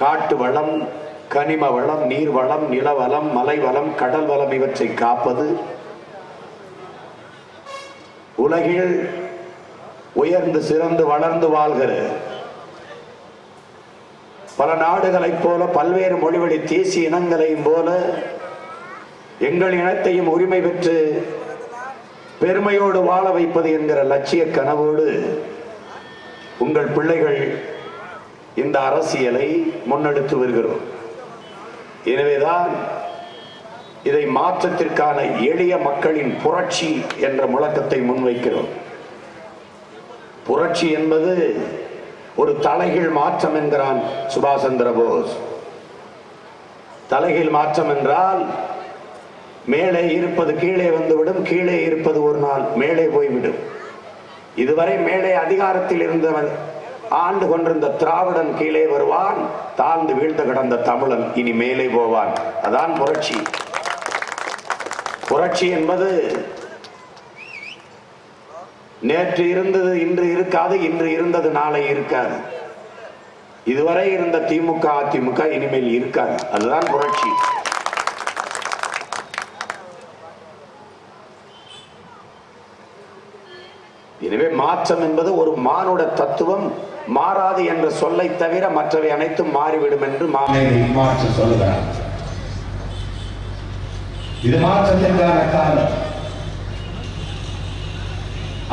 காட்டு வளம் கனிம வளம் நீர் வளம் நில வளம் மலை வளம் கடல் வளம் இவற்றை காப்பது. உலகில் உயர்ந்து சிறந்து வளர்ந்து வாழ்கிற பல நாடுகளைப் போல பல்வேறு மொழிவழி தேசிய இனங்களையும் போல எங்கள் இனத்தையும் உரிமை பெற்று பெருமையோடு வாழ வைப்பது என்கிற லட்சிய கனவோடு உங்கள் பிள்ளைகள் இந்த அரசியலை முன்னெடுத்து வருகிறோம். எனவேதான் இதை மாற்றத்திற்கான எளிய மக்களின் புரட்சி என்ற முழக்கத்தை முன்வைக்கிறோம். புரட்சி என்பது ஒரு தலைகீழ் மாற்றம் என்கிறான் சுபாஷ் சந்திர போஸ். தலைகீழ் மாற்றம் என்றால் மேலே இருப்பது கீழே வந்துவிடும் கீழே இருப்பது ஒரு நாள் மேலே போய்விடும். இதுவரை மேலே அதிகாரத்தில் இருந்தவன் ஆண்டு கொண்டிருந்த திராவிடன் கீழே வருவான் தாழ்ந்து வீழ்ந்து கிடந்த தமிழன் இனி மேலே போவான். அதான் புரட்சி. புரட்சி என்பது நேற்று இருந்தது இன்று இருக்காது இன்று இருந்தது நாளை இருக்காது. இதுவரை இருந்த திமுக அதிமுக இனிமேல் இருக்காது. அதுதான் புரட்சி. எனவே மாற்றம் என்பது ஒரு மானுட தத்துவம். மாறாது என்ற சொல்லை தவிர மற்றவை அனைத்தும் மாறிவிடும் என்று மாமேதை மாற்ற சொல்லுகிறார். இது மாற்றத்திற்கான காலம்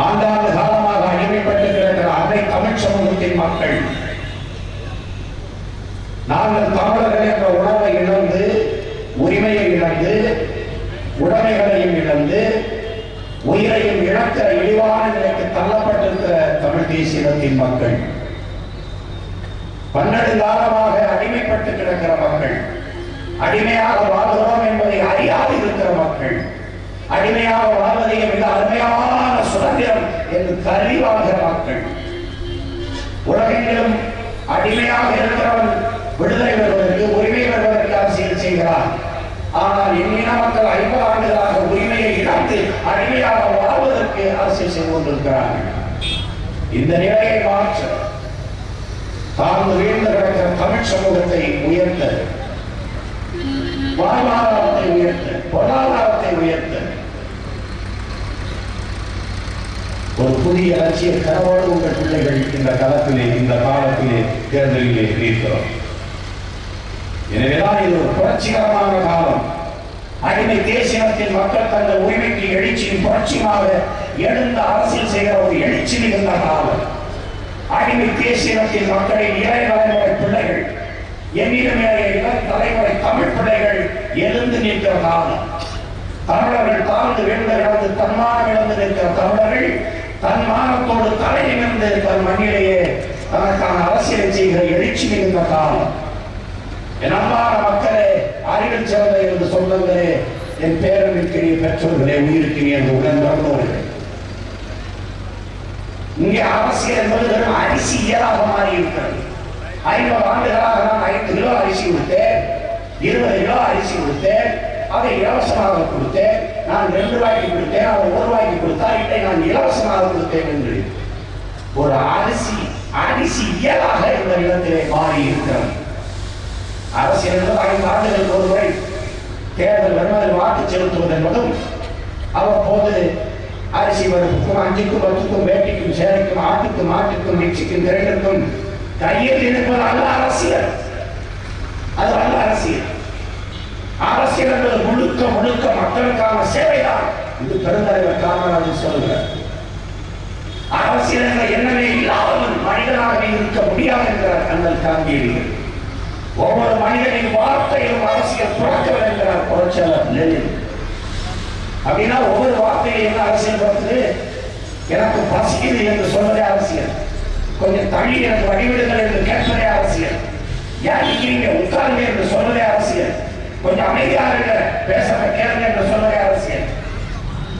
ஆண்டாண்டு காலமாக அடிமைப்பட்டு கிடக்கிற அனை தமிழ் சமூகத்தின் மக்கள் நாங்கள் தமிழர்கள் என்ற உணவை இழந்து உரிமையை இழந்து உடைமைகளையும் இழந்து உயிரையும் இழக்கிற இழிவான நிலைக்கு தள்ளப்பட்டிருக்கிற தமிழ் தேசியத்தின் மக்கள் பன்னெடுங்காலமாக அடிமைப்பட்டு கிடக்கிற மக்கள் அடிமையாக வாழ்கிறோம் என்பதை அறியாது இருக்கிற மக்கள் அடிமையாக வாழ்வதை மிக அருமையான சுதந்திரம் என்று கருதி வாழ்கிற மக்கள். உலகெங்கிலும் அடிமையாக இருக்கிறவன் விடுதலை பெறுவதற்கு உரிமை பெறுவதற்கு அரசியல் செய்கிறார் ஆனால் எண்ணின மக்கள் ஐம்பது ஆண்டுகளாக உரிமையை இழந்து அடிமையாக வாழ்வதற்கு அரசியல் செய்து கொண்டிருக்கிறார்கள். இந்த நிலையை மாற்ற தாழ்ந்து வீழ்ந்து கிடக்கிற தமிழ் சமூகத்தை உயர்த்த வாழ்வாதாரத்தை உயர்த்த பொருளாதாரத்தை உயர்த்த ஒரு புதிய லட்சிய கனவோடு உங்கள் பிள்ளைகள் இந்த காலத்திலே இந்த காலத்திலே தேர்தலிலே இருக்கிறோம் எனவேதான் இது ஒரு புரட்சிகரமான காலம். அடிமை தேசியத்தின் மக்கள் தங்கள் உரிமைக்கு எழுச்சியும் புரட்சியுமாக எழுந்த அரசியல் செய்கிற ஒரு எழுச்சி மிகுந்த காலம். அடிமை தேசியத்தின் மக்களின் இளைய தலைமுறை பிள்ளைகள் என்னிடமே இளம் தலைமுறை தமிழ் பிள்ளைகள் எழுந்து நிற்கிற காலம். தமிழர்கள் தாழ்ந்து விழுந்து கிடந்து தன்மானம் இழந்து நிற்கிற தமிழர்கள் தன் மானத்தோடு தலை நிமிர்ந்து தன் மண்ணிலேயே தனக்கான அரசியலை செய்கிற எழுச்சி மிகுந்த காலம். என் அன்பான மக்களே அறிவில் சிறந்த என்று சொந்தங்களே என் பேரனுக்கினிய பெற்றோர்களே உயிருக்கு என்று உடன் பிறந்தவர்களே இங்கே அரசியல் என்பது வெறும் அரிசி இயலாக மாறி இருக்கிறது. ஐம்பது ஆண்டுகளாக நான் ஐந்து கிலோ அரிசி கொடுத்தேன் இருபது கிலோ அரிசி கொடுத்தேன் அதை இலவசமாக கொடுத்தேன் நான் ரெண்டு ரூபாய்க்கு கொடுத்தேன் அவன் ஒரு ரூபாய்க்கு கொடுத்தா இதை நான் இலவசமாக கொடுத்தேன் என்று. ஒரு அரிசி அரிசி இயலாக இந்த இடத்திலே மாறி இருக்கிறது. அரசியல் என்பது ஐந்து ஆண்டுகளுக்கு ஒரு முறை தேர்தல் வருவதில் வாக்கு செலுத்துவது என்பதும் அவ்வப்போது அரிசி பருப்புக்கும் அஞ்சுக்கும் பத்துக்கும் வேட்டைக்கும் சேலைக்கும் ஆட்டுக்கும் மாட்டுக்கும் மிக்சிக்கும் திரண்டுக்கும் கையில் இருப்பது அல்ல அரசியல். அது அல்ல அரசியல். அரசியல் என்பது முழுக்க முழுக்க மக்களுக்கான சேவைதான். இது பெருந்தலைவர் காமராஜர் சொல்லுகிறார். அரசியல் என்ற எண்ணமே இல்லாதவன் மனிதனாகவே இருக்க முடியாது என்கிறார் அண்ணல் காந்தியடிகள். ஒவ்வொரு மனிதனின் வார்த்தையிலும் அரசியல் புறக்கவில்லை என்கிறார் புரட்சியாளர் லெனின். அப்படின்னா ஒவ்வொரு வார்த்தையும் என்ன அரசியல் பார்த்து எனக்கு பசிக்குது என்று சொல்வதே அரசியல் கொஞ்சம் தள்ளி எனக்கு வழிவிடுங்கள் என்று கேட்பதே அரசியல் ஏன் நிக்கிறீங்க? உட்காருங்க என்று சொல்வதே அரசியல் கொஞ்சம் அமைதியாக இருங்க. பேசுறத கேளுங்க என்று சொல்வதே அரசியல்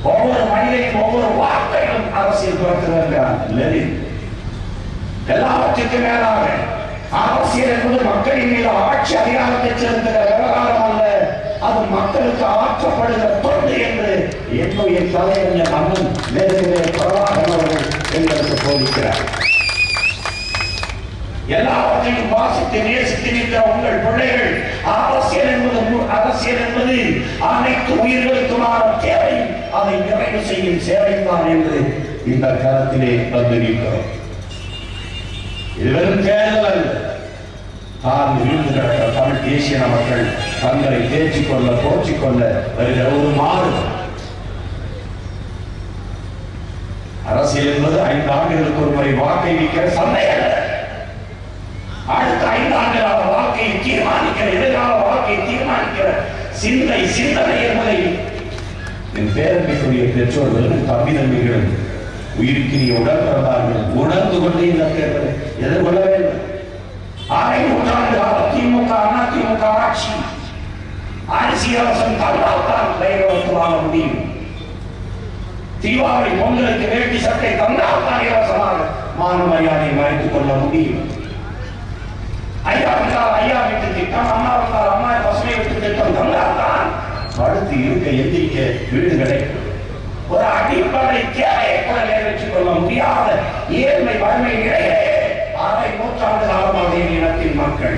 ஒவ்வொரு மனிதனையும் ஒவ்வொரு வார்த்தைகளும் அரசியல் பிறக்கிறார் லெனின் எல்லாவற்றுக்கும் மேலாக அரசியல் என்பது மக்களின் மீது ஆட்சி அதிகாரத்தை செலுத்துகிற விவகாரம் அல்ல. அது மக்களுக்கு ஆற்றப்படுகிற என்னுடைய தலைவர்கள் மன்னன் நேருவே பிரபாகரன் அவர்கள் எங்களுக்கு போதிக்கிறார் எல்லாவற்றையும் வாசித்து நேசித்து நின்ற உங்கள் பிள்ளைகள். அரசியல் என்பது அரசியல் என்பது அனைத்து உயிர்களுக்குமான தேவை. அதை நிறைவு செய்யும் சேவைதான் என்று இந்த காலத்திலே வந்திருக்கிறோம் நிற்கிறோம். இது வெறும் தேர்தல் அல்ல. தான் இருந்து கிடக்கிற தமிழ் தேசிய மக்கள் தங்களை தேர்ச்சிக் கொள்ள கொள்ள வருகிற ஒரு மாறு அரசியல் என்பது ஐந்து ஆண்டுகளுக்கு ஒரு முறை வாக்கை விற்கிற சந்தை அல்ல. அடுத்த ஐந்து ஆண்டுகால வாழ்க்கையை தீர்மானிக்கிற எதிர்கால வாழ்க்கையை தீர்மானிக்கிற சிந்தை சிந்தனை என்பதை என் பேரன்பிற்குரிய பெற்றோர்களும் தம்பி தம்பிகளும் உயிர்க்கிரிய உடல் பிறந்தார்கள் உணர்ந்து கொண்டு இந்த தேர்தலை எதிர்கொள்ள இல்லை. அரை நூற்றாண்டு கால திமுக அண்ணா திமுக ஆட்சி அரசியலசம் தந்தால் தான் தைரியத்து வாழ முடியும். தீபாவளி பொங்கலுக்கு வேட்டி சட்டை தந்தால் தான் இலவசமாக மான மரியாதை மறைத்துக் கொள்ள முடியும். ஐயா வந்தால் ஐயா வீட்டு திட்டம் அம்மா வந்தால் அம்மா பசுமை வீட்டு திட்டம் தந்தால் தான் படுத்து இருக்க எந்திரிக்க வீடு கிடைக்கும் ஒரு அடிப்படை தேவையை கூட நிறைவேற்றிக் கொள்ள முடியாத ஏழ்மை வறுமை நிலையிலே அரை நூற்றாண்டு காலமாக இனத்தின் மக்கள்.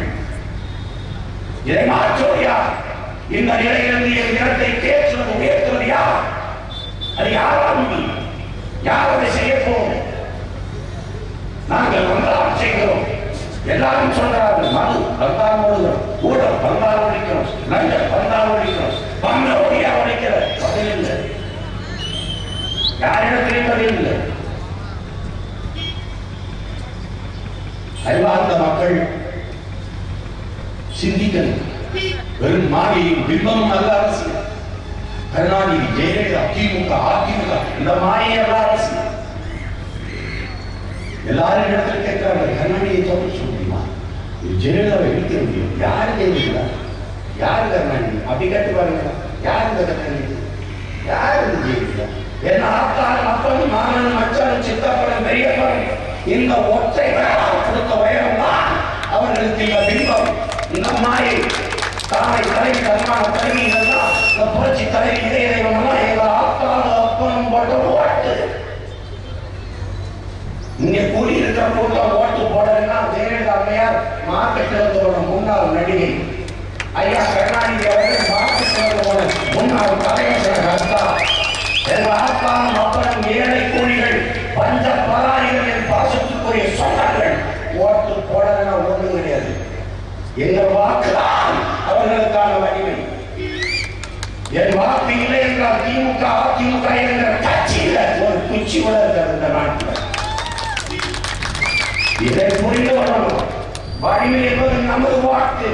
இதை மாற்றுவது யார்? இந்த நிலையிலிருந்து என் இனத்தை தேற்றுவது உயர்த்துவது யார்? அது யாரால் முடியும்? யார் அதை செய்ய போகும்? நாங்கள் வந்தால் செய்கிறோம். எல்லாரும் சொல்றாங்க மது வந்தால் ஓடுகிறோம் ஊழல் வந்தால் ஒழிக்கிறோம் லஞ்சம் வந்தால் ஒழிக்கிறோம் பங்க ஒழியா ஒழிக்கிற பதில் இல்லை. யாரிடத்திலையும் பதில் இல்லை? அறிவார்ந்த மக்கள் சிந்திக்கணும். வெறும் மாயையும் பிம்பமும் நல்ல அரசியல் கருணாநிதி ஜெயலலிதா திமுக அதிமுக இந்த மாயை அல்ல அரசியல் எல்லாரும் இடத்துல கேட்கிறாங்க கருணாநிதியை தோற்று சொல்ல முடியுமா? ஜெயலலிதாவை இழுக்க முடியும். யாரு ஜெயலலிதா? யாரு கருணாநிதி? அப்படி கேட்டு பாருங்க. யாரு இந்த கருணாநிதி? யாரு இந்த ஜெயலலிதா? என்ன ஆத்தாள் அப்பன் மாமன் மச்சான் சித்தப்பன் பெரியப்பன் இந்த ஒற்றை கொடுத்த உயரம் தான் அவர்களுக்கு இந்த பிம்பம் இந்த மாயை. தாய் தலை தன்மான தலைவி இதெல்லாம் இந்த புரட்சி தலைவி இதய தெய்வம்லாம் எங்க ஆத்தாள் அப்பனும் போட்ட ஓட்டு இங்க கூடி இருக்கிற கூட்டம் ஓட்டு போடலைன்னா ஜெயலலிதா அம்மையார் இருந்தோட முன்னாள் நடிகை. ஐயா கருணாநிதி அவர்கள் மார்க்கெட்டில் இருந்தோட முன்னாள் தலைவர் கர்த்தா. எங்க ஆத்தாம் அப்பனும் ஏழை கூலிகள் பஞ்ச பராரிகளின் பாசத்துக்குரிய சொந்தங்கள். ஓட்டு போடலைன்னா ஒன்றும் கிடையாது. எங்கள் வாக்குதான் அவர்களுக்கான வலிமை. என் வாக்கு இல்லை என்றால் திமுக அதிமுக என்ற கட்சியில ஒரு குச்சி கூட இருக்கிறது இந்த நாட்டில். இதை புரிந்து கொள்ளணும். வலிமை என்பது நமது வாக்கு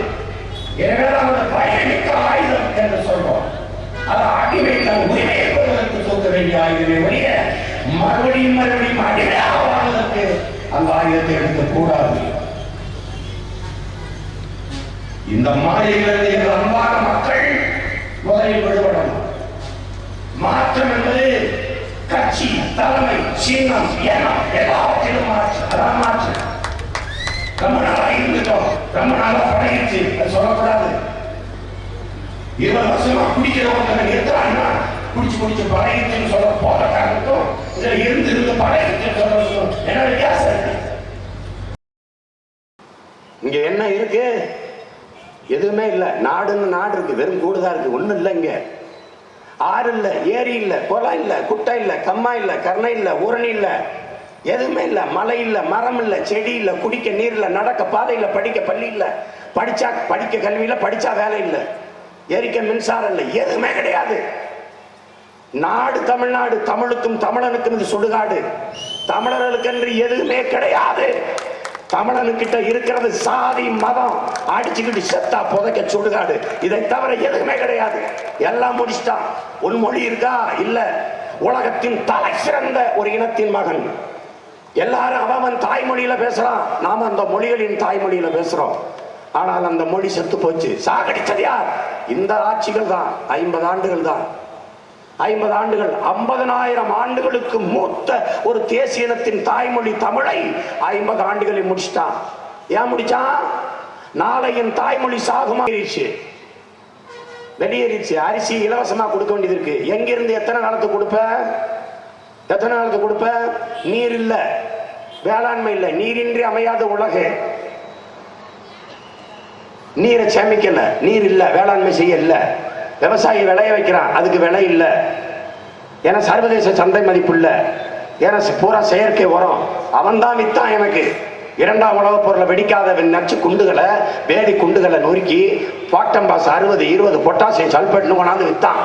எனவே நமது பயணிக்க ஆயுதம் என்று சொல்றோம். அது அடிமை தன் உரிமை என்பதற்கு தூக்க வேண்டிய ஆயுதமே ஒழிய மறுபடியும் மறுபடியும் அடிமையாக வாழ்வதற்கு அந்த ஆயுதத்தை எடுக்கக்கூடாது. இந்த மாயையிலிருந்து எங்கள் அன்பான மக்கள் முதலில் விடுபடணும் மாற்றம் என்பது கட்சி தலைமை சின்னம் ஏனம் எல்லாவற்றிலும் மாற்று அதான் மாற்று ரொம்ப நாளா இருந்துட்டோம். ரொம்ப நாளா பழகிடுச்சு. அது சொல்லக்கூடாது. இருபது வருஷமா குடிக்கிறவங்க ஒருத்தனை நிறுத்துறாங்கன்னா குடிச்சு குடிச்சு பழகிடுச்சுன்னு சொல்ல போற காரணத்தும் இதுல இருந்து இருந்து பழகிடுச்சுன்னு சொல்றதுக்கும் என்ன வித்தியாசம்? இருக்கு இங்க என்ன இருக்கு? எதுவுமே இல்லை. நாடுன்னு நாடு இருக்கு வெறும் கூடுதான் இருக்கு. ஒன்றும் இல்லைங்க ஆறு இல்லை ஏரி இல்லை குளம் இல்லை குட்டை இல்லை கம்மா இல்லை கர்ணை இல்லை ஊரணி இல்லை. எதுவுமே இல்லை. மலை இல்லை மரம் இல்லை செடி இல்லை குடிக்க நீர் இல்லை நடக்க பாதை இல்லை படிக்க பள்ளி இல்லை. படிச்சா படிக்க கல்வியில் இல்ல படிச்சா வேலை இல்லை. எரிக்க மின்சாரம் இல்லை. எதுவுமே கிடையாது. நாடு தமிழ்நாடு தமிழுக்கும் தமிழனுக்கும் இது சுடுகாடு. தமிழர்களுக்கு என்று எதுவுமே கிடையாது. தமிழனுக்கிட்ட இருக்கிறது சாதி மதம். அடிச்சுக்கிட்டு செத்தா புதைக்க சுடுகாடு இதை தவிர எதுவுமே கிடையாது. எல்லாம் முடிச்சுட்டான். உன் மொழி இருக்கா? இல்ல. உலகத்தின் தலை சிறந்த ஒரு இனத்தின் மகன். எல்லாரும் அவன் தாய்மொழியில பேசுறான். நாம அந்த மொழிகளின் தாய்மொழியில பேசுறோம். ஆனால் அந்த மொழி செத்து போச்சு. சாகடிச்சது யார்? இந்த ஆட்சிகள் தான் ஐம்பது ஆண்டுகள் தான் ஐம்பது ஆண்டுகள் ஐம்பதனாயிரம் ஆண்டுகளுக்கு மூத்த ஒரு தேசிய இனத்தின் தாய்மொழி தமிழை ஐம்பது ஆண்டுகளில் முடிச்சிட்டான் ஏன் முடிச்சான் நாளை என் தாய்மொழி சாகுமாயிருச்சு வெளியேறிச்சு அரிசி இலவசமா கொடுக்க வேண்டியது இருக்கு. எங்கிருந்து எத்தனை காலத்துக்கு கொடுப்ப? எத்தனை காலத்துக்கு கொடுப்ப? நீர் இல்ல. வேளாண்மை இல்ல. நீரின்றி அமையாத உலகு. நீரை சேமிக்கல. நீர் இல்ல. வேளாண்மை செய்ய இல்லை விவசாயி விளைய வைக்கிறான். அதுக்கு விலை இல்லை. ஏன்னா சர்வதேச சந்தை மதிப்பு இல்லை. ஏன்னா பூரா செயற்கை உரம். அவன் தான் வித்தான் எனக்கு. இரண்டாம் உலகப் பொருளை வெடிக்காத நச்சு குண்டுகளை வேதி குண்டுகளை நொறுக்கி பாட்டம்பாஸ் அறுபது இருபது பொட்டாசியம் சல்பேட்னு கொண்டாந்து வித்தான்.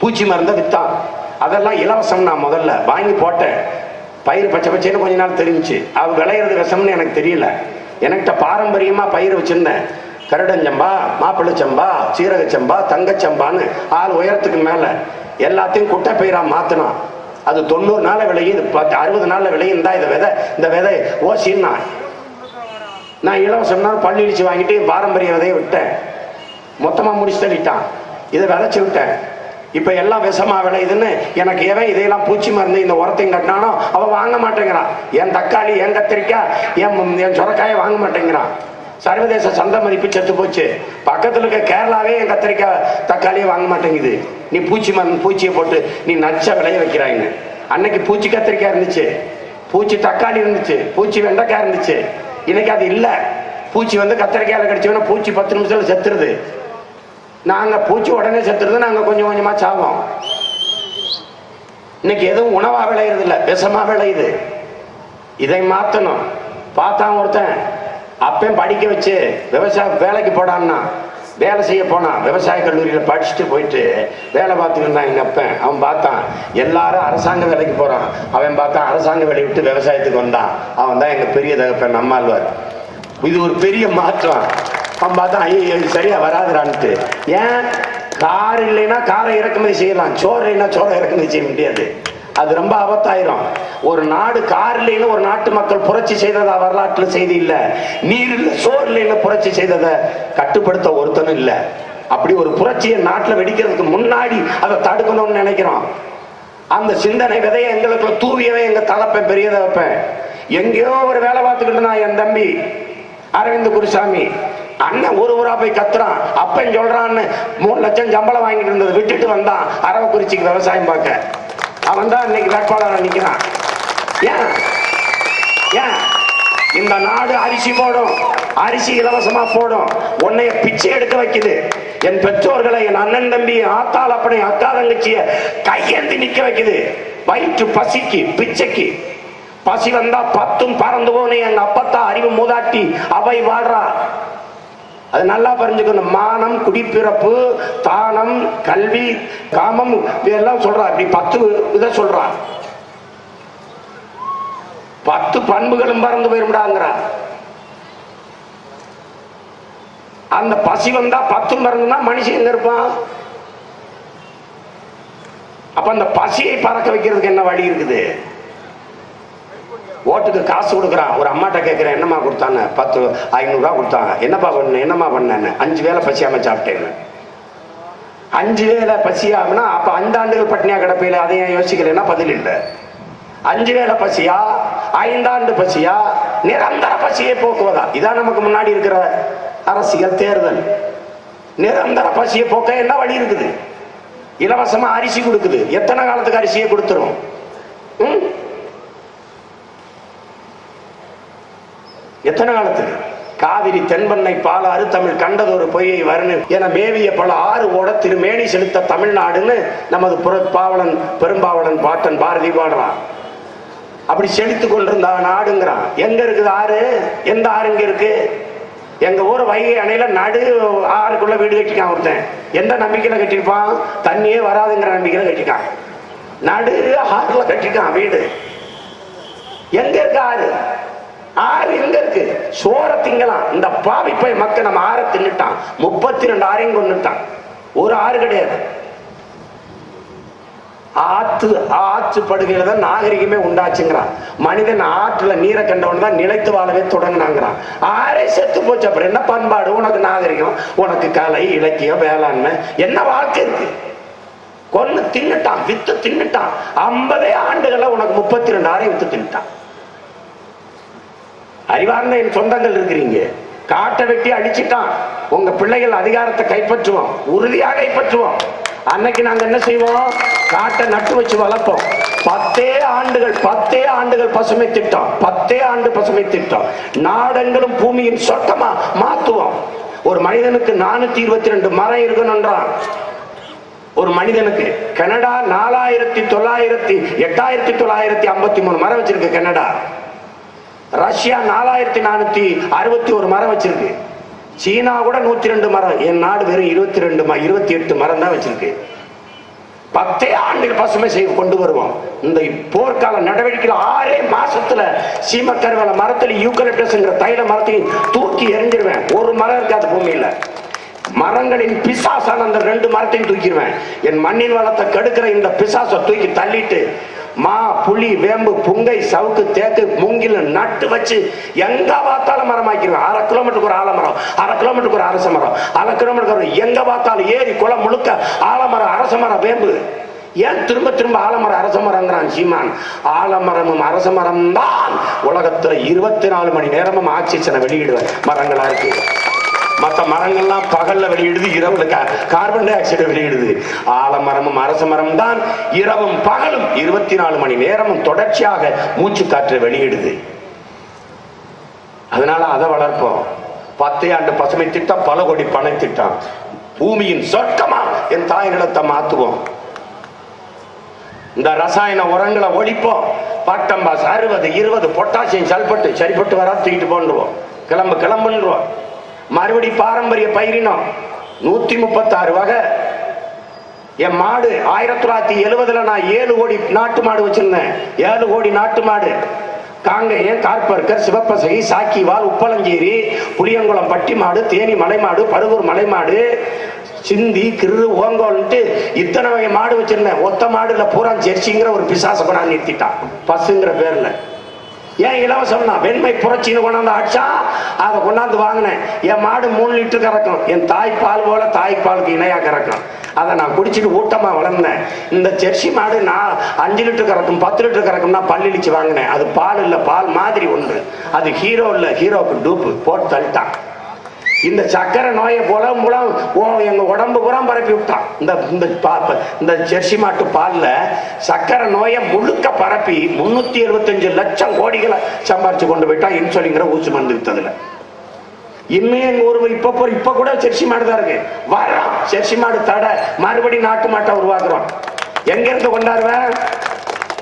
பூச்சி மருந்தை வித்தான். அதெல்லாம் இலவசம் நான் முதல்ல வாங்கி போட்டேன். பயிர் பச்சை பச்சைன்னு கொஞ்ச நாள் தெரிஞ்சுச்சு. அவ விளையிறது விஷம்னு எனக்கு தெரியல. எனக்கிட்ட பாரம்பரியமா பயிர் வச்சிருந்தேன். கருடஞ்சம்பா மாப்பிள்ளச்சம்பா சீரகச்சம்பா தங்கச்சம்பான்னு ஆள் உயரத்துக்கு மேலே எல்லாத்தையும் குட்டை பயிரா மாற்றினான் அது தொண்ணூறு நாள் விளையும் இது பத்து அறுபது நாளில் விளையும் தான் இந்த விதை இந்த விதை ஓசின்னா. நான் இலவசம்னா பள்ளி இடிச்சு வாங்கிட்டு பாரம்பரிய விதையை விட்டேன். மொத்தமா முடிச்சு தள்ளிட்டான். இதை விதைச்சு விட்டேன். இப்ப எல்லாம் விஷமா விளையுதுன்னு எனக்கு எவன் இதையெல்லாம் பூச்சி மருந்து இந்த உரத்தையும் கட்டினானோ அவன் வாங்க மாட்டேங்கிறான். என் தக்காளி என் கத்திரிக்காய் என் என் சொரக்காயை வாங்க மாட்டேங்கிறான். சர்வதேச சந்தை மதிப்பு செத்து போச்சு. பக்கத்தில் இருக்க கேரளாவே என் கத்திரிக்காய் தக்காளியே வாங்க மாட்டேங்குது. நீ பூச்சி மண் பூச்சியை போட்டு நீ நச்ச விளைய வைக்கிறாங்க அன்னைக்கு பூச்சி கத்திரிக்காய் இருந்துச்சு. பூச்சி தக்காளி இருந்துச்சு. பூச்சி வெண்டைக்காய் இருந்துச்சு. இன்னைக்கு அது இல்லை. பூச்சி வந்து கத்திரிக்காயில் கடிச்சோன்னா பூச்சி பத்து நிமிஷத்தில் செத்துருது. நாங்கள் பூச்சி உடனே செத்துருது நாங்கள் கொஞ்சம் கொஞ்சமாக சாவோம். இன்னைக்கு எதுவும் உணவாக விளையிறது இல்லை விஷமாக விளையுது. இதை மாற்றணும் பார்த்தான் ஒருத்தன் அப்பயும் படிக்க வச்சு விவசாய வேலைக்கு போடான்னா வேலை செய்ய போனான் விவசாய கல்லூரியில் படிச்சுட்டு போயிட்டு வேலை பார்த்துக்கிட்டு இருந்தான் எங்க அப்பன். அவன் பார்த்தான் எல்லாரும் அரசாங்க வேலைக்கு போகிறான் அவன் பார்த்தான் அரசாங்க வேலையை விட்டு விவசாயத்துக்கு வந்தான். அவன் தான் எங்கள் பெரிய தகப்பன் நம்மாழ்வார். இது ஒரு பெரிய மாற்றம். அவன் பார்த்தான் ஐயோ இது சரியாக வராதுடான்ட்டு ஏன்? கார் இல்லைன்னா காரை இறக்குமதி செய்யலாம். சோறு இல்லைன்னா சோறை இறக்குமதி செய்ய முடியாது. அது ரொம்ப ஆபத்தாயிரும். ஒரு நாடு கார் இல்லைன்னு ஒரு நாட்டு மக்கள் புரட்சி செய்ததா வரலாற்றுல செய்தி இல்ல. நீர் இல்ல சோறு இல்லைன்னு புரட்சி செய்ததை கட்டுப்படுத்த ஒருத்தனும் இல்ல. அப்படி ஒரு புரட்சியை நாட்டுல வெடிக்கிறதுக்கு முன்னாடி அதை தடுக்கணும்னு நினைக்கிறோம். அந்த சிந்தனை விதைய எங்களுக்குள்ள தூவியவே எங்க தலைப்பேன் பெரியதை வைப்பேன். எங்கேயோ ஒரு வேலை பார்த்துக்கிட்டு நான் என் தம்பி அரவிந்த் குருசாமி. அண்ணன் ஒரு ஊரா போய் கத்துறான். அப்பன் சொல்றான்னு மூணு லட்சம் சம்பளம் வாங்கிட்டு இருந்தது விட்டுட்டு வந்தான். அரவக்குறிச்சிக்கு விவசாயம் பார்க்க. அவன் தான் இன்னைக்கு வேட்பாளராக நிற்கிறான் ஏன்? ஏன்? இந்த நாடு அரிசி போடும். அரிசி இலவசமா போடும். உன்னைய பிச்சை எடுக்க வைக்குது. என் பெற்றோர்களை என் அண்ணன் தம்பி ஆத்தால் ஆத்தாள் அப்படி அக்கா தங்கச்சிய கையேந்தி நிக்க வைக்குது. வயிற்று பசிக்கு பிச்சைக்கு. பசி வந்தா பத்தும் பறந்து போனே எங்க அப்பத்தா அறிவு மூதாட்டி அவை வாழ்றா. அது நல்லா புரிஞ்சுக்கணும். மானம் குடிப்பிறப்பு தானம் கல்வி காமம் இதெல்லாம் சொல்றா. இப்படி பத்து இதை சொல்றா. பத்து பண்புகளும் பறந்து போயிரும்டாங்கிறா. அந்த பசி வந்தா பத்தும் பறந்துனா மனுஷன் எங்க இருப்பான்? அப்ப அந்த பசியை பறக்க வைக்கிறதுக்கு என்ன வழி இருக்குது? ஓட்டுக்கு காசு கொடுக்குறான். ஒரு அம்மாட்ட கேட்குறேன் என்னம்மா கொடுத்தானு பத்து ஐநூறுரூவா கொடுத்தாங்க. என்னப்பா பண்ண என்னம்மா பண்ணேன்னு? அஞ்சு வேலை பசியாம சாப்பிட்டேன்னு அஞ்சு வேளை பசியாமனா அப்ப ஐந்தாண்டுகள் பட்டினியா கிடப்பையில் அதை ஏன் யோசிக்கலைன்னா பதில் இல்லை. அஞ்சு வேளை பசியா? ஐந்தாண்டு பசியா? நிரந்தர பசியை போக்குவதா? இதான் நமக்கு முன்னாடி இருக்கிற அரசியல் தேர்தல். நிரந்தர பசியை போக்க என்ன வழி இருக்குது? இலவசமா அரிசி கொடுக்குது. எத்தனை காலத்துக்கு அரிசியை கொடுத்துரும்? எத்தனை காலத்துக்கு? காவிரி தென்பண்ணை பாலாறு தமிழ் கண்டதொரு பொய்யை வரணும் என மேவிய பல ஆறு ஓட திருமேனி செலுத்த தமிழ்நாடுன்னு நமது புறப்பாவலன் பெரும்பாவலன் பாட்டன் பாரதி பாடுறான். அப்படி செழித்து கொண்டிருந்தா நாடுங்கிறான். எங்க இருக்குது ஆறு? எந்த ஆறு இங்க இருக்கு? எங்க ஊர் வைகை அணையில நடு ஆறுக்குள்ள வீடு கட்டிக்கான் ஒருத்தன். எந்த நம்பிக்கையில கட்டியிருப்பான்? தண்ணியே வராதுங்கிற நம்பிக்கையில கட்டிக்கான் நடு ஆறுல கட்டிருக்கான் வீடு. எங்க இருக்கு ஆறு? ஆறு எங்க இருக்கு? சோர திங்கலாம். இந்த பாவி போய் மக்கள் நம்ம ஆற தின்னுட்டான். முப்பத்தி ரெண்டு ஆறையும் கொண்டுட்டான் ஒரு ஆறு கிடையாது. ஆத்து ஆற்று படுகையில தான் நாகரிகமே உண்டாச்சுங்கிறான். மனிதன் ஆற்றுல நீரை கண்டவன் தான் நிலைத்து வாழவே தொடங்கினாங்கிறான். ஆறே செத்து போச்சு. அப்புறம் என்ன பண்பாடு? உனக்கு நாகரிகம் உனக்கு கலை இலக்கியம் வேளாண்மை என்ன வாழ்க்கை இருக்கு? கொன்னு தின்னுட்டான் வித்து தின்னுட்டான். ஐம்பதே ஆண்டுகள உனக்கு முப்பத்தி ரெண்டு ஆறையும் வித்து தின்னுட்டான். அறிவார்ந்த என் சொந்தங்கள் இருக்கிறீங்க. காட்டை வெட்டி அடிச்சிட்டான். உங்க பிள்ளைகள் அதிகாரத்தை கைப்பற்றுவோம். உறுதியாக கைப்பற்றுவோம். அன்னைக்கு நாங்க என்ன செய்வோம்? காட்டை நட்டு வச்சு வளர்ப்போம். பத்தே ஆண்டுகள் பத்தே ஆண்டுகள் பசுமை திட்டம். பத்தே ஆண்டு பசுமை திட்டம். நாடெங்கிலும் பூமியின் சொட்டமா மாத்துவோம். ஒரு மனிதனுக்கு நானூத்தி இருபத்தி ரெண்டு மரம் இருக்கணும்ன்றான் ஒரு மனிதனுக்கு கனடா நாலாயிரத்தி தொள்ளாயிரத்தி எட்டாயிரத்தி தொள்ளாயிரத்தி ஐம்பத்தி மூணு மரம் வச்சிருக்கு கனடா. ரஷ்யா நாலாயிரத்தி நானூத்தி அறுபத்தி ஒரு மரம் வச்சிருக்கு. சீனா கூட நூத்தி ரெண்டு மரம். என் நாடு வெறும் இருபத்தி ரெண்டு இருபத்தி எட்டு மரம் தான் வச்சிருக்கு. பத்தே ஆண்டுகள் பசுமை செய்ய கொண்டு வருவோம். இந்த போர்க்கால நடவடிக்கையில் ஆறே மாசத்துல சீமக்கருவேல மரத்தில் யூக்கலிப்டஸ்ங்கிற தைல மரத்தையும் தூக்கி எறிஞ்சிருவேன். ஒரு மரம் இருக்காது பூமியில. மரங்களின் பிசாசான அந்த ரெண்டு மரத்தையும் தூக்கிடுவேன். என் மண்ணின் வளத்தை கெடுக்கிற இந்த பிசாசை தூக்கி தள்ளிட்டு மா புளி வேம்பு புங்கை சவுக்கு தேக்கு மூங்கில் நட்டு வச்சு எங்க பார்த்தாலும் மரமாக்கிடுவேன் அரை கிலோமீட்டருக்கு ஒரு ஆலமரம் அரை கிலோமீட்டருக்கு ஒரு அரச மரம் அரை கிலோமீட்டருக்கு எங்க பார்த்தாலும் ஏரி குளம் முழுக்க ஆலமரம் அரச மரம் வேம்பு. ஏன் திரும்ப திரும்ப ஆலமரம் அரச மரங்கிறான் சீமான்? ஆலமரமும் அரச மரம் தான் உலகத்துல இருபத்தி நாலு மணி நேரமும் ஆக்சிஜனை வெளியிடுவேன். மரங்களா இருக்கு. மற்ற மரங்கள்லாம் பகல்ல வெளியிடுது இரவுல கார்பன் டை ஆக்சைடு வெளியிடுது. ஆலமரமும் அரச மரம் தான் இரவும் பகலும் இருபத்தி நாலு மணி நேரமும் தொடர்ச்சியாக மூச்சு காற்று வெளியிடுது. அதனால அதை வளர்ப்போம். பத்தே ஆண்டு பசுமை திட்டம் பல கோடி பண திட்டம். பூமியின் சொர்க்கமா என் தாய் நிலத்தை மாத்துவோம். இந்த ரசாயன உரங்களை ஒழிப்போம். பட்டம்பாஸ் அறுபது இருபது பொட்டாசியம் சல்பட்டு சரிப்பட்டு வரா தூக்கிட்டு போன்றுவோம். கிளம்பு கிளம்புன்றோம் மறுபடி பாரம்பரிய பயிரினம். நூத்தி முப்பத்தாறு வகை. என் மாடு ஆயிரத்தி தொள்ளாயிரத்தி எழுபதுல நான் ஏழு கோடி நாட்டு மாடு வச்சிருந்தேன். ஏழு கோடி நாட்டு மாடு. காங்கேயம் கார்பர்கர் சிவப்பசகி சாக்கிவால் உப்பளஞ்சேரி புளியங்குளம் பட்டி மாடு தேனி மலைமாடு பருகூர் மலைமாடு சிந்தி கிரு ஓங்கோல்ட்டு இத்தனை வகை மாடு வச்சிருந்தேன். ஒத்த மாடுல பூரா ஜெர்சிங்கிற ஒரு பிசாச நான் நிறுத்திட்டான். பசுங்கிற பேர்ல. ஏன் இலவசம்னா வெண்மை புரட்சின்னு கொண்டாந்து அடிச்சா அதை கொண்டாந்து வாங்கினேன். என் மாடு மூணு லிட்டர் கறக்கும். என் தாய்ப்பால் போல தாய்ப்பாலுக்கு இணையா கறக்கும். அதை நான் குடிச்சிட்டு ஊட்டமா வளர்ந்தேன். இந்த ஜெர்சி மாடு நான் அஞ்சு லிட்டர் கறக்கும் பத்து லிட்டர் கறக்கும்னா பல்லிழிச்சு வாங்கினேன். அது பால் இல்லை பால் மாதிரி ஒன்று. அது ஹீரோ இல்லை ஹீரோக்கு டூப்பு. போட்டு தள்ளிட்டான். இந்த சக்கரை நோயை போல மூலம் ஓ எங்க உடம்பு பூரா பரப்பி விட்டான். இந்த இந்த இந்த ஜெர்சி மாட்டு பால்ல சக்கரை நோயை முழுக்க பரப்பி முன்னூத்தி எழுபத்தஞ்சு லட்சம் கோடிகளை சம்பாரிச்சு கொண்டு போயிட்டான். இன்சுலிங்கிற ஊசி மருந்து வித்ததுல. இன்னும் எங்க ஊர் இப்ப போ- இப்ப கூட ஜெர்சி மாடு தான் இருக்கு. வரோம் ஜெர்சி மாடு தடை மறுபடி நாட்டு மாட்டை உருவாக்குறோம். எங்க இருந்து கொண்டாடுவேன்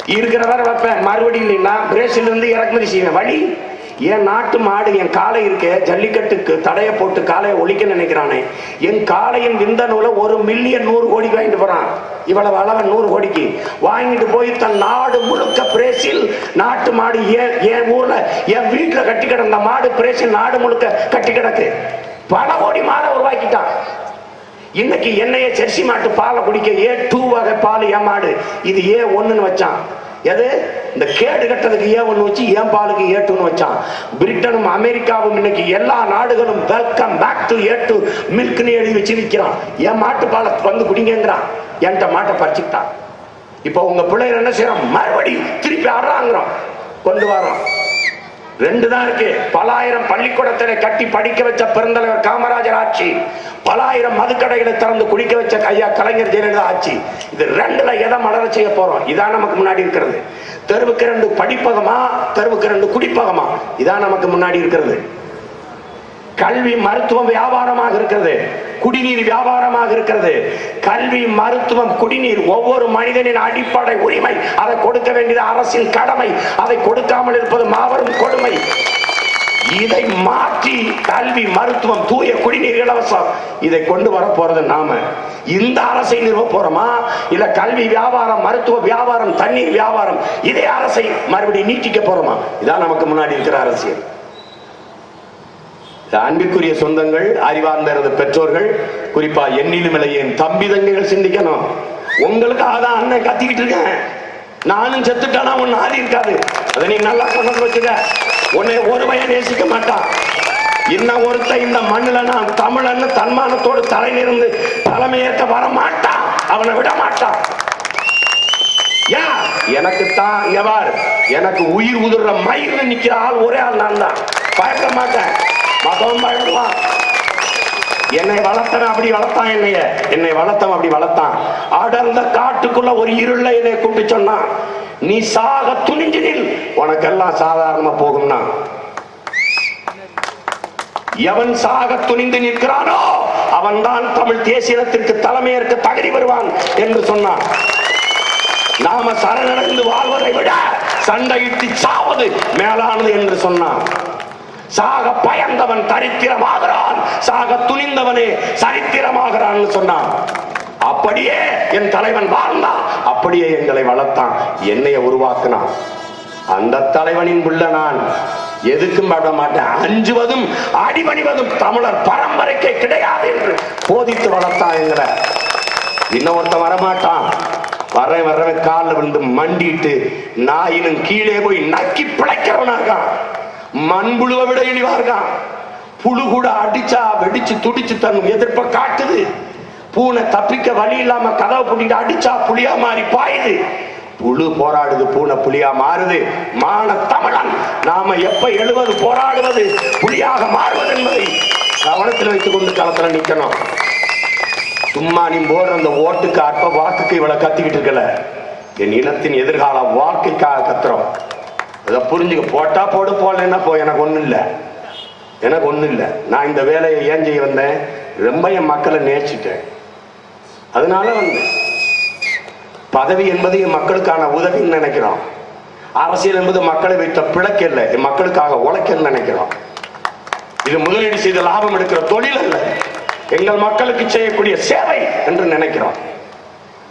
இருக்கிறவரை வைப்பேன். மறுபடியும் இல்லைன்னா பிரேசில் இருந்து இறக்குமதி செய்வேன். வழி? என் நாட்டு மாடு என் காலை இருக்க ஜல்லிக்கட்டுக்கு தடைய போட்டு காளையை ஒழிக்க நினைக்கிறானே. என் காளையின் விந்த நூலை ஒரு மில்லியன் நூறு கோடிக்கு வாங்கிட்டு போறான். இவ்வளவு அளவன் நூறு கோடிக்கு. வாங்கிட்டு போய் தன் நாடு முழுக்க பிரேசில் நாட்டு மாடு ஏன் என் ஊர்ல என் வீட்டுல கட்டி கிடந்த மாடு பிரேசில் நாடு முழுக்க கட்டி கிடக்கு. பல கோடி மாடை உருவாக்கிட்டான். இன்னைக்கு என்னைய செர்சி மாட்டு பாலை குடிக்க ஏ டூ வகை பால் ஏன் மாடு? இது ஏ ஒண்ணுன்னு வச்சான். எது? இந்த கேடு கட்டதுக்கு ஏ ஒன்று வச்சு ஏன் பாலுக்கு ஏட்டுன்னு வச்சான்? பிரிட்டனும் அமெரிக்காவும் இன்னைக்கு எல்லா நாடுகளும் welcome back to A two மில்க்னு எழுதி வச்சு என் மாட்டு பாலை வந்து குடிங்கிறான் என்கிட்ட மாட்டை பறிச்சுக்கிட்டான். இப்போ உங்க பிள்ளைகள் என்ன செய்யறோம் மறுபடி திருப்பி ஆடுறாங்கிறோம் கொண்டு வரோம் ரெண்டு தான் இருக்கு. பலாயிரம் பள்ளிக்கூடத்திலே கட்டி படிக்க வச்ச பெருந்தலைவர் காமராஜர் ஆட்சி பலாயிரம் மதுக்கடைகளை திறந்து குடிக்க வச்ச ஐயா கலைஞர் ஜெயலலிதா ஆட்சி. இது ரெண்டுல எதை மலர செய்ய போறோம்? இதான் நமக்கு முன்னாடி இருக்கிறது. தெருவுக்கு ரெண்டு படிப்பகமா தெருவுக்கு ரெண்டு குடிப்பகமா? இதான் நமக்கு முன்னாடி இருக்கிறது. கல்வி மருத்துவம் வியாபாரமாக இருக்கிறது. குடிநீர் வியாபாரமாக இருக்கிறது. கல்வி மருத்துவம் குடிநீர் ஒவ்வொரு மனிதனின் அடிப்படை உரிமை. அதை கொடுக்க வேண்டியது அரசின் கடமை. அதை கொடுக்காமல் இருப்பது மாபெரும் கொடுமை. இதை மாற்றி கல்வி மருத்துவம் தூய குடிநீர் இலவசம். இதை கொண்டு வர போறது நாம. இந்த அரசை நிறுவ போறோமா? இல்ல கல்வி வியாபாரம் மருத்துவ வியாபாரம் தண்ணீர் வியாபாரம் இதே அரசை மறுபடியும் நீட்டிக்க போறோமா? இதான் நமக்கு முன்னாடி இருக்கிற அரசியல். அன்பிற்குரிய சொந்தங்கள் அறிவார்ந்த எனது பெற்றோர்கள் குறிப்பா எண்ணிலும் என் தம்பி தங்கைகள் சிந்திக்கணும். உங்களுக்கு அதான் அண்ணன் கத்திக்கிட்டு இருக்கேன். நானும் செத்துட்டானா ஒன்னு ஆறி இருக்காது. அதை நீ நல்லா கொண்டு வச்சுக்க. உன்னை ஒருமையை நேசிக்க மாட்டான். இன்னும் ஒருத்த இந்த மண்ணுல நான் தமிழன்னு தன்மானத்தோடு தலை நிறந்து தலைமையேற்க வர மாட்டான் அவனை விட மாட்டான் யா எனக்கு தான் எவார் எனக்கு உயிர் உதிர்ற மயிர்னு நிக்கிற ஆள் ஒரே ஆள் நான் தான் பயப்பட மாட்டேன். மதம் பயப்படுவான் என்னை வளர்த்தன அப்படி வளர்த்தான் என்னைய என்னை வளர்த்தம் அப்படி வளர்த்தான். அடர்ந்த காட்டுக்குள்ள ஒரு இருள என்னை கூப்பிட்டு சொன்னான். நீ சாக துணிஞ்சு நில். உனக்கெல்லாம் சாதாரணமா போகும்னா. எவன் சாக துணிந்து நிற்கிறானோ அவன்தான் தமிழ் தேசியத்திற்கு தலைமையேற்க தகுதி வருவான் என்று சொன்னான். நாம சரணடைந்து வாழ்வதை விட சண்டையிட்டு சாவது மேலானது என்று சொன்னான். சாக பயந்தவன் தரித்திரமாகிறான். சாக துணிந்தவனே சரித்திரமாகிறான் சொன்னான். அப்படியே என் தலைவன் வாழ்ந்தான். அப்படியே எங்களை வளர்த்தான். என்னைய உருவாக்கினான். அந்த தலைவனின் புள்ள நான் எதுக்கும் பட மாட்டேன். அஞ்சுவதும் அடிபணிவதும் தமிழர் பரம்பரைக்கே கிடையாது என்று போதித்து வளர்த்தான் எங்களை இன்னொருத்தன் வரமாட்டான். வர வரவன் காலில் விழுந்து மண்டிட்டு நாயினும் கீழே போய் நக்கி பிழைக்கிறவனாக. இருக்கான் மண்புழுவை விட இழிவா இருக்கான் புழு கூட அடிச்சா வெடிச்சு துடிச்சு தன் எதிர்ப்ப காட்டுது. பூனை தப்பிக்க வழி இல்லாம கதவை பூட்டிட்டு அடிச்சா புலியா மாறி பாயுது. புழு போராடுது பூனை புலியா மாறுது. மான தமிழன் நாம எப்ப எழுவது போராடுவது புலியாக மாறுவது என்பதை கவனத்தில் வைத்துக் கொண்டு களத்துல நிக்கணும். சும்மா நீ போடுற அந்த ஓட்டுக்கு அற்ப வாக்குக்கு இவளை கத்திக்கிட்டு இருக்கல. என் இனத்தின் எதிர்கால வாழ்க்கைக்காக கத்துறோம். அதை புரிஞ்சுக்க. போட்டா போடு போடலன்னா போ. எனக்கு ஒண்ணும் இல்லை. எனக்கு ஒண்ணும் இல்லை. நான் இந்த வேலையை ஏன் செய்ய வந்தேன்? ரொம்ப என் மக்களை நேசிட்டேன் அதனால வந்து பதவி என்பது என் மக்களுக்கான உதவின்னு நினைக்கிறோம். அரசியல் என்பது மக்களை வைத்த பிழைக்க இல்லை என் மக்களுக்காக உழைக்கன்னு நினைக்கிறோம். இது முதலீடு செய்த லாபம் எடுக்கிற தொழில் அல்ல. எங்கள் மக்களுக்கு செய்யக்கூடிய சேவை என்று நினைக்கிறோம்.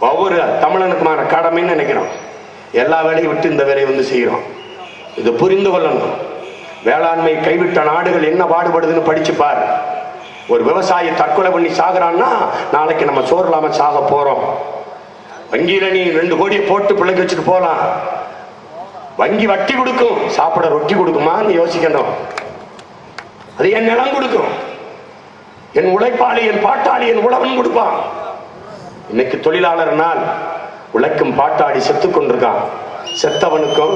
ஒவ்வொரு தமிழனுக்குமான கடமைன்னு நினைக்கிறோம். எல்லா வேலையும் விட்டு இந்த வேலையை வந்து செய்கிறோம். இது புரிந்து கொள்ளணும். வேளாண்மை கைவிட்ட நாடுகள் என்ன பாடுபடுதுன்னு படிச்சு பாரு. ஒரு விவசாயி தற்கொலை பண்ணி சாகுறான்னா நாளைக்கு நம்ம சோறு இல்லாம சாக போறோம். வங்கியில நீ ரெண்டு கோடியை போட்டு பிள்ளைக்கு வச்சுட்டு போலாம். வங்கி வட்டி கொடுக்கும். சாப்பிட ரொட்டி கொடுக்குமான்னு யோசிக்கணும். அது என் நிலம் கொடுக்கும். என் உழைப்பாளி என் பாட்டாளி என் உழவன் கொடுப்பான். இன்னைக்கு தொழிலாளர் நாள். உழைக்கும் பாட்டாளி செத்து கொண்டிருக்கான். செத்தவனுக்கும்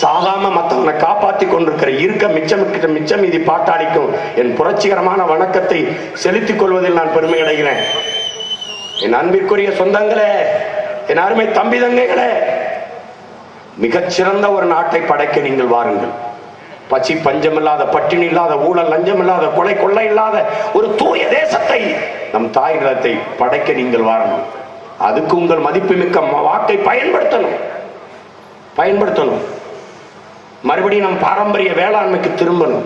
சாகாம மற்றவனை காப்பாற்றி கொண்டிருக்கிற இருக்க மிச்சம் மிச்சம் இது பாட்டாடிக்கும் என் புரட்சிகரமான வணக்கத்தை செலுத்திக் கொள்வதில் நான் பெருமை அடைகிறேன். என் அன்பிற்குரிய சொந்தங்களே என் அருமை தம்பி தங்கைகளே மிகச்சிறந்த ஒரு நாட்டை படைக்க நீங்கள் வாருங்கள். பசி பஞ்சம் இல்லாத பட்டினி இல்லாத ஊழல் லஞ்சம் இல்லாத கொலை கொள்ளை இல்லாத ஒரு தூய தேசத்தை நம் தாய் நிலத்தை படைக்க நீங்கள் வாரணும். அதுக்கு உங்கள் மதிப்புமிக்க வாக்கை பயன்படுத்தணும். பயன்படுத்தணும். மறுபடியும் நம் பாரம்பரிய வேளாண்மைக்கு திரும்பணும்.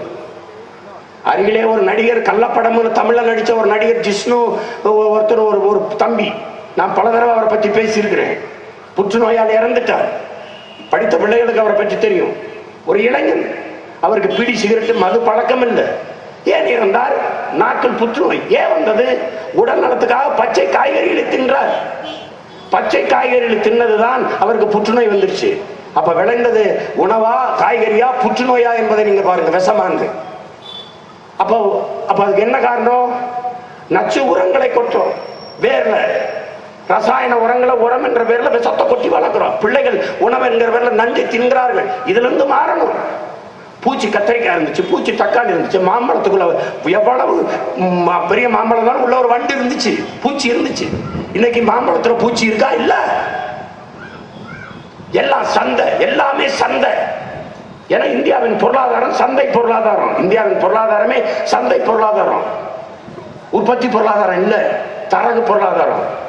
அருகிலே ஒரு நடிகர் கள்ளப்படம்னு தமிழில் நடித்த ஒரு நடிகர் ஜிஷ்ணு ஒருத்தர் ஒரு ஒரு தம்பி. நான் பல தடவை அவரை பற்றி பேசியிருக்கிறேன். புற்றுநோயால் இறந்துட்டார். படித்த பிள்ளைகளுக்கு அவரை பற்றி தெரியும். ஒரு இளைஞன். அவருக்கு பிடி சிகரெட்டு மது பழக்கம் இல்லை. ஏன் இறந்தார்? நாக்கள் புற்றுநோய். ஏன் வந்தது? உடல் நலத்துக்காக பச்சை காய்கறிகளை தின்றார். பச்சை காய்கறிகளை தின்னதுதான் அவருக்கு புற்றுநோய் வந்துருச்சு. அப்ப விளைந்தது உணவா காய்கறியா புற்றுநோயா என்பதை நீங்க பாருங்க விஷமானது. அப்போ அப்ப அதுக்கு என்ன காரணம்? நச்சு உரங்களை கொட்டுறோம் வேர்ல. ரசாயன உரங்களை உரம் என்ற பேர்ல விஷத்தை கொட்டி வளர்க்கிறோம். பிள்ளைகள் உணவு என்கிற பேர்ல நஞ்சு தின்கிறார்கள். இதுல இருந்து மாறணும். பூச்சி கத்திரிக்காய் இருந்துச்சு பூச்சி தக்காளி இருந்துச்சு மாம்பழத்துக்குள்ள எவ்வளவு பெரிய மாம்பழம் உள்ள ஒரு வண்டு இருந்துச்சு பூச்சி இருந்துச்சு. இன்னைக்கு மாம்பழத்துல பூச்சி இருக்கா? இல்லை. எல்லாம் சந்தை எல்லாமே சந்தை. ஏன்னா இந்தியாவின் பொருளாதாரம் சந்தை பொருளாதாரம். இந்தியாவின் பொருளாதாரமே சந்தை பொருளாதாரம். உற்பத்தி பொருளாதாரம் இல்லை தரகு பொருளாதாரம்.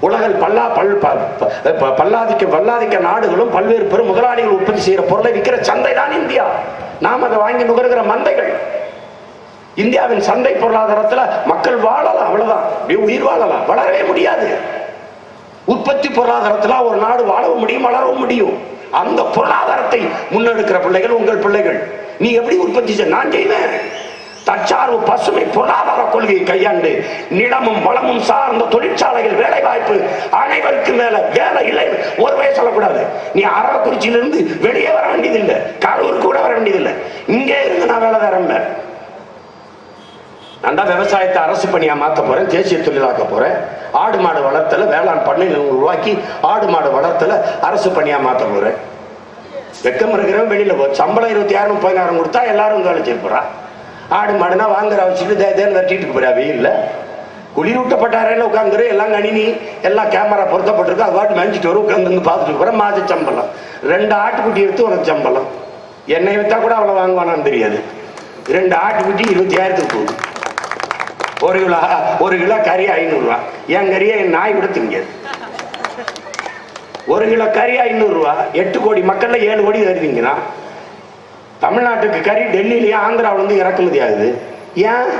உலகில் பல்லா பல் ப- ப- ப- பல்லாதிக்க வல்லாதிக்க நாடுகளும் பல்வேறு பெரும் முதலாளிகள் உற்பத்தி செய்யற பொருளை விற்கிற சந்தை தான் இந்தியா. நாம் அதை வாங்கி நுகர்கிற மந்தைகள். இந்தியாவின் சந்தை பொருளாதாரத்தில் மக்கள் வாழலாம் அவ்வளவுதான். உயிர் வாழலாம். வளரவே முடியாது. உற்பத்தி பொருளாதாரத்தில் ஒரு நாடு வாழவும் முடியும் வளரவும் முடியும். அந்த பொருளாதாரத்தை முன்னெடுக்கிற பிள்ளைகள் உங்கள் பிள்ளைகள். நீ எப்படி உற்பத்தி செய்ய நான் செய்வேன். தற்சார்பு பசுமை பொருளாதார கொள்கையை கையாண்டு நிலமும் வளமும் சார்ந்த தொழிற்சாலைகள் வேலை வாய்ப்பு அனைவருக்கும் மேல வேலை இல்லை. ஒரு வயசு சொல்லக்கூடாது. நீ அரவக்குறிச்சியிலிருந்து வெளியே வர வேண்டியதில்லை. கரூர் கூட வர வேண்டியதில்லை. இங்கே இருந்து நான் வேலை தரேன் நான் தான் விவசாயத்தை அரசு பணியா மாத்த போறேன் தேசிய தொழிலாக்க போறேன். ஆடு மாடு வளர்த்தல வேளாண் பண்ணை உருவாக்கி ஆடு மாடு வளர்த்தல அரசு பணியா மாத்த போறேன். வெக்கம் இருக்கிறவன் வெளியில போ. சம்பளம் இருபத்தி ஆயிரம் பதினாயிரம் கொடுத்தா எல்லாரும் வேலை செய்ய போறா. ஆடு மாடுனா வாங்குற வச்சுட்டு தேன் தேன்னு வெட்டிட்டு போறா வெயில்ல குளிரூட்டப்பட்ட உட்காந்துரு எல்லாம் கணினி எல்லாம் கேமரா பொருத்தப்பட்டிருக்கு. அது பாட்டு மேஞ்சிட்டு வரும் உட்காந்து பார்த்துட்டு போறேன். மாத சம்பளம். ரெண்டு ஆட்டுக்குட்டி எடுத்து உனக்கு சம்பளம். என்னை விற்றா கூட அவ்வளவு வாங்குவானான்னு தெரியாது. ரெண்டு ஆட்டுக்குட்டி இருபத்தி ஆயிரத்துக்கு போகுது. ஒரு கிலோ ஒரு கிலோ கறி ஐநூறுரூவா. என் கறியை என் நாய் கூட திங்காது ஒரு கிலோ கறி ஐநூறுரூவா. எட்டு கோடி மக்கள்ல ஏழு கோடி தருவீங்கன்னா தமிழ்நாட்டுக்கு கறி டெல்லியிலேயே ஆந்திராவிலேருந்து இறக்குமதி ஆகுது. ஏன்?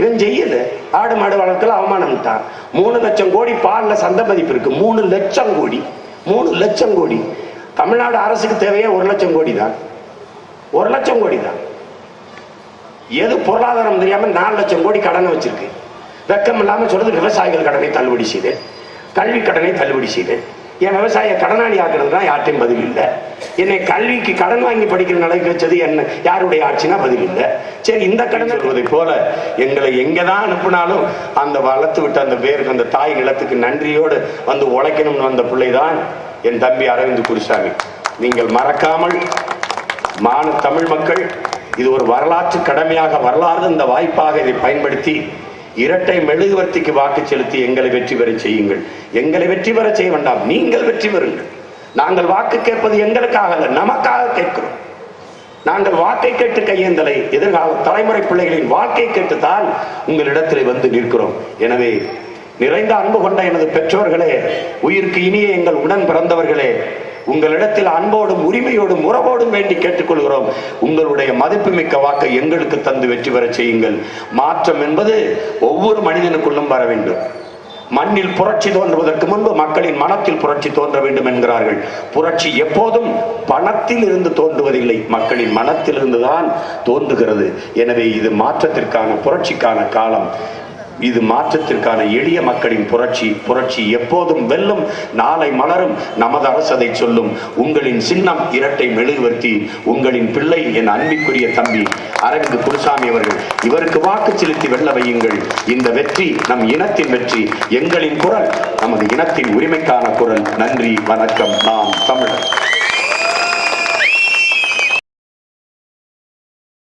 இவன் செய்யல. ஆடு மாடு வளர்க்கல அவமானம்ட்டான் மூணு லட்சம் கோடி பாலில் சந்த மதிப்பு இருக்கு. மூணு லட்சம் கோடி. மூணு லட்சம் கோடி. தமிழ்நாடு அரசுக்கு தேவையே ஒரு லட்சம் கோடி தான். ஒரு லட்சம் கோடி தான். எது பொருளாதாரம் தெரியாமல் நாலு லட்சம் கோடி கடனை வச்சிருக்கு. வெக்கம் இல்லாமல் சொல்றது விவசாயிகள் கடனை தள்ளுபடி செய்து கல்வி கடனை தள்ளுபடி செய்து. என் விவசாய கடனாளி ஆக்குறது தான் யார்ட்டையும் பதில் இல்லை. என்னை கல்விக்கு கடன் வாங்கி படிக்கிற நிலைக்கு வச்சது என்ன யாருடைய ஆட்சினா பதில் இல்லை. சரி இந்த கடன் சொல்வதை போல எங்களை எங்கதான் அனுப்புனாலும் அந்த வளர்த்து விட்ட அந்த பேருக்கு அந்த தாய் நிலத்துக்கு நன்றியோடு வந்து உழைக்கணும்னு வந்த பிள்ளை தான் என் தம்பி அரவிந்த் குருசாமி. நீங்கள் மறக்காமல் மான தமிழ் மக்கள் இது ஒரு வரலாற்று கடமையாக வரலாறு இந்த வாய்ப்பாக இதை பயன்படுத்தி இரட்டை மெழுகுவர்த்திக்கு வாக்கு செலுத்தி எங்களை வெற்றி பெற செய்யுங்கள். எங்களை வெற்றி பெற செய்ய வேண்டாம். நீங்கள் வெற்றி பெறுங்கள். நாங்கள் வாக்கு கேட்பது எங்களுக்காக அல்ல நமக்காக கேட்கிறோம். நாங்கள் வாக்கை கேட்டு கையேந்தலை எதிர்கால தலைமுறை பிள்ளைகளின் வாழ்க்கை கேட்டுத்தான் உங்களிடத்தில் வந்து நிற்கிறோம். எனவே நிறைந்த அன்பு கொண்ட எனது பெற்றோர்களே உயிருக்கு இனிய எங்கள் உடன் பிறந்தவர்களே உங்களிடத்தில் அன்போடும் உரிமையோடும் உறவோடும் வேண்டி கேட்டுக்கொள்கிறோம். உங்களுடைய மதிப்புமிக்க வாக்கை எங்களுக்கு தந்து வெற்றி பெற செய்யுங்கள். மாற்றம் என்பது ஒவ்வொரு மனிதனுக்குள்ளும் வர வேண்டும். மண்ணில் புரட்சி தோன்றுவதற்கு முன்பு மக்களின் மனத்தில் புரட்சி தோன்ற வேண்டும் என்கிறார்கள். புரட்சி எப்போதும் பணத்தில் இருந்து தோன்றுவதில்லை. மக்களின் மனத்தில் இருந்துதான் தோன்றுகிறது. எனவே இது மாற்றத்திற்கான புரட்சிக்கான காலம். இது மாற்றத்திற்கான எளிய மக்களின் புரட்சி. புரட்சி எப்போதும் வெல்லும் நாளை மலரும். நமது அரசதை சொல்லும். உங்களின் சின்னம் இரட்டை மெழுகுவர்த்தி. உங்களின் பிள்ளை என் அன்பிற்குரிய தம்பி அரவிந்த் குருசாமி அவர்கள். இவருக்கு வாக்கு செலுத்தி வெல்ல வையுங்கள். இந்த வெற்றி நம் இனத்தின் வெற்றி. எங்களின் குரல் நமது இனத்தின் உரிமைக்கான குரல். நன்றி வணக்கம். நாம் தமிழர்.